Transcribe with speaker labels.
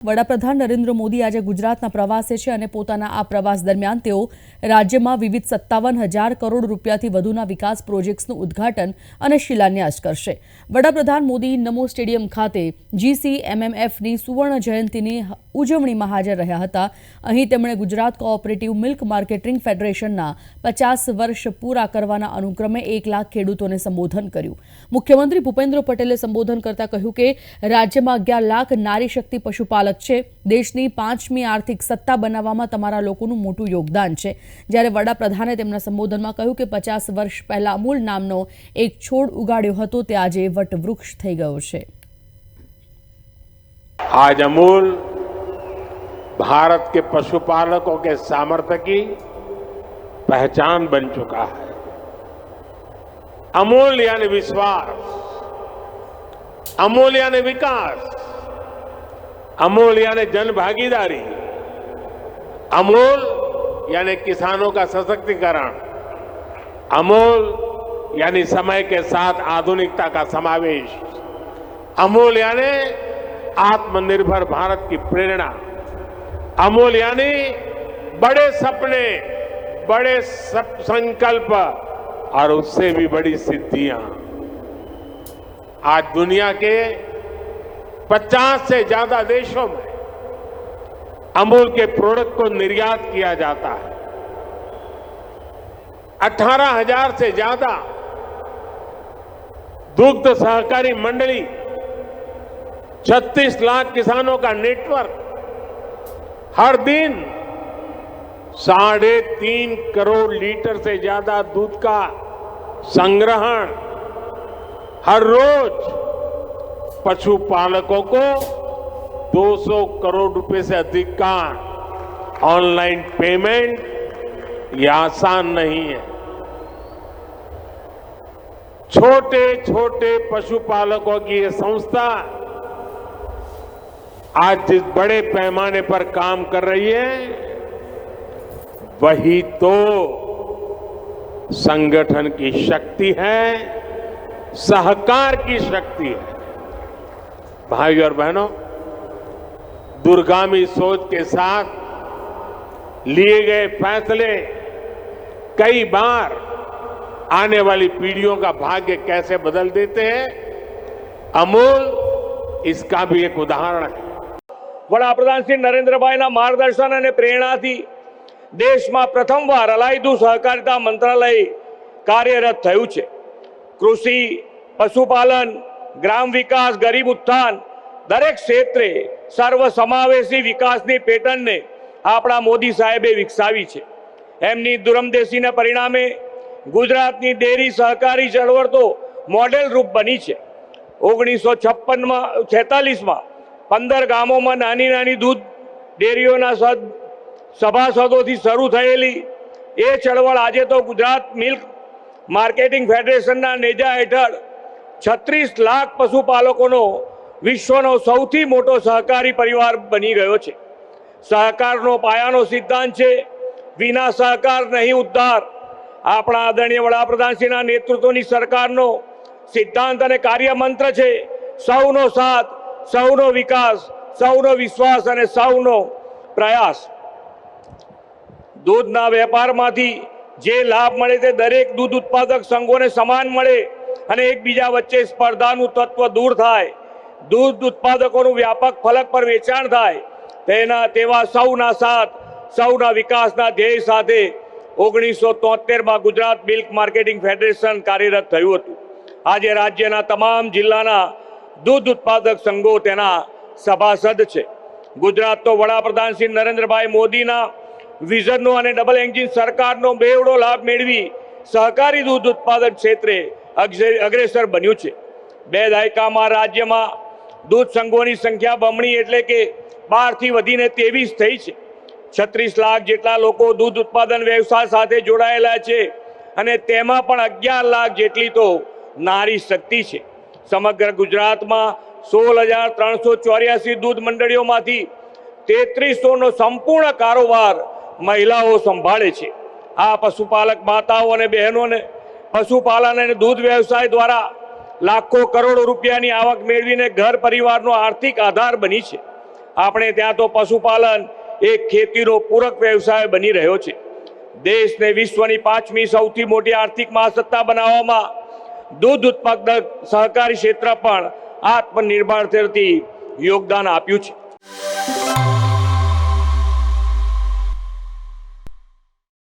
Speaker 1: વડાપ્રધાન નરેન્દ્ર મોદી આજે ગુજરાતના પ્રવાસે છે અને પોતાના આ પ્રવાસ દરમિયાન તેઓ રાજ્યમાં વિવિધ સત્તાવન હજાર કરોડ રૂપિયાથી વધુના વિકાસ પ્રોજેક્ટ્સનું ઉદ્ઘાટન અને શિલાન્યાસ કરશે. વડાપ્રધાન મોદી નમો સ્ટેડિયમ ખાતે જીસી એમએમએફની સુવર્ણ જયંતિની ઉજવણીમાં હાજર રહ્યા હતા. અહીં તેમણે ગુજરાત કોઓપરેટિવ મિલ્ક માર્કેટિંગ ફેડરેશનના પચાસ વર્ષ પૂરા કરવાના અનુક્રમે એક લાખ ખેડૂતોને સંબોધન કર્યું. મુખ્યમંત્રી ભૂપેન્દ્ર પટેલે સંબોધન કરતા કહ્યું કે રાજ્યમાં અગિયાર લાખ નારી શક્તિ પશુપાલક છે દેશની પાંચમી આર્થિક સત્તા બનાવવામાં તમારા લોકોનું મોટું યોગદાન છે જ્યારે વડાપ્રધાને તેમના સંબોધનમાં કહ્યું કે પચાસ વર્ષ પહેલા અમૂલ નામનો એક છોડ ઉગાડ્યો હતો તે આજે વટવૃક્ષ થઈ ગયો છે
Speaker 2: आज अमूल भारत के पशुपालकों के सामर्थ्य की पहचान बन चुका है अमूल यानी विश्वास अमूल यानी विकास अमूल यानी जन भागीदारी। अमूल यानी किसानों का सशक्तिकरण। अमूल यानी समय के साथ आधुनिकता का समावेश। अमूल यानी आत्मनिर्भर भारत की प्रेरणा। अमूल यानी बड़े सपने, बड़े सप संकल्प और उससे भी बड़ी सिद्धियाँ। आज दुनिया के 50 से ज़्यादा देशों में अमूल के प्रोडक्ट को निर्यात किया जाता है। अठारह हज़ार से ज़्यादा दुग्ध सहकारी मंडली 36 लाख किसानों का नेटवर्क, हर दिन साढ़े तीन करोड़ लीटर से ज़्यादा दूध का संग्रहण, हर रोज पशुपालकों को 200 करोड़ रुपए से अधिक का ऑनलाइन पेमेंट ये आसान नहीं है। छोटे छोटे पशुपालकों की ये संस्था आज जिस बड़े पैमाने पर काम कर रही है, वही तो संगठन की शक्ति है, सहकार की शक्ति है। भाई और बहनों दूरगामी सोच के साथ लिए गए फैसले कई बार आने वाली पीढ़ियों का भाग्य कैसे बदल देते हैं अमूल इसका भी एक उदाहरण है
Speaker 3: વડાપ્રધાન શ્રી નરેન્દ્રભાઈના માર્ગદર્શન અને પ્રેરણાથી દેશમાં પ્રથમવાર અલાયદું સહકારિતા મંત્રાલય કાર્યરત થયું છે કૃષિ પશુપાલન ગ્રામ વિકાસ ગરીબ ઉત્થાન, દરેક ક્ષેત્રે સર્વસમાવેશી વિકાસની પેટર્નને આપણા મોદી સાહેબે વિકસાવી છે. એમની દુરમદેશીના પરિણામે ગુજરાતની ડેરી સહકારી ચળવળ તો મોડેલ રૂપ બની છે. ઓગણીસો છપ્પનમાં, છેતાલીસમાં પંદર ગામોમાં નાની નાની દૂધ ડેરીઓના સદ, સભાસદોથી શરૂ થયેલી એ ચળવળ આજે તો ગુજરાત મિલ્ક માર્કેટિંગ ફેડરેશનના નેજા હેઠળ છત્રીસ લાખ પશુપાલકોનો વિશ્વનો સૌથી મોટો સહકારી પરિવાર બની ગયો છે. સહકારનો પાયાનો સિદ્ધાંત છે, વિના સહકાર નહીં ઉદ્ધાર. આપણા આદરણીય વડાપ્રધાનશ્રીના નેતૃત્વની સરકારનો સિદ્ધાંત અને કાર્યમંત્ર છે, સૌનો સાથ, સૌનો વિકાસ, સૌનો વિશ્વાસ અને સૌનો પ્રયાસ. દૂધના વેપારમાંથી જે લાભ મળે તે દરેક દૂધ ઉત્પાદક સંઘોને સમાન મળે. અને એકબીજા વચ્ચે સ્પર્ધાનું તત્વ દૂર થાય. દૂધ ઉત્પાદકોનું વ્યાપક ફલક પર વેચાણ થાય. તેના, તેવા સૌના સાથ, સૌના વિકાસના ધ્યેય સાથે ઓગણીસો તોતેરમાં ગુજરાત મિલ્ક માર્કેટિંગ ફેડરેશન કાર્યરત થયું હતું. આજે રાજ્યના તમામ જિલ્લાના દૂધ ઉત્પાદક સંઘો તેના સભાસદ છે. ગુજરાત તો વડાપ્રધાન શ્રી નરેન્દ્રભાઈ મોદીના વિઝનનો અને ડબલ એન્જિન સરકારનો બેવડો લાભ મેળવી સહકારી દૂધ ઉત્પાદન ક્ષેત્રે અગ્રેસર બન્યું છે. બે દાયકામાં રાજ્યમાં દૂધ સંઘોની સંખ્યા બમણી એટલે કે બારથી વધીને ત્રેવીસ થઈ છે. છત્રીસ લાખ જેટલા લોકો દૂધ ઉત્પાદન વ્યવસાય સાથે જોડાયેલા છે અને તેમાં પણ અગિયાર લાખ જેટલી તો નારી શક્તિ છે. સમગ્ર ગુજરાતમાં સોળ હજાર ત્રણસો ચોર્યાસી દૂધ મંડળીઓમાંથી તેત્રીસોનો સંપૂર્ણ કારોબાર મહિલાઓ સંભાળે છે. આ પશુપાલક માતાઓ અને બહેનોને પશુપાલન અને દૂધ વ્યવસાય દ્વારા લાખો કરોડો રૂપિયાની આવક મેળવીને ઘર પરિવારનો આર્થિક આધાર બની છે. આપણે ત્યાં તો પશુપાલન એ ખેતીનો પૂરક વ્યવસાય બની રહ્યો છે. દેશને વિશ્વની પાંચમી સૌથી મોટી આર્થિક મહાસત્તા બનાવવામાં દૂધ ઉત્પાદક સહકારી ક્ષેત્ર પણ આત્મનિર્ભરતાથી યોગદાન આપ્યું છે.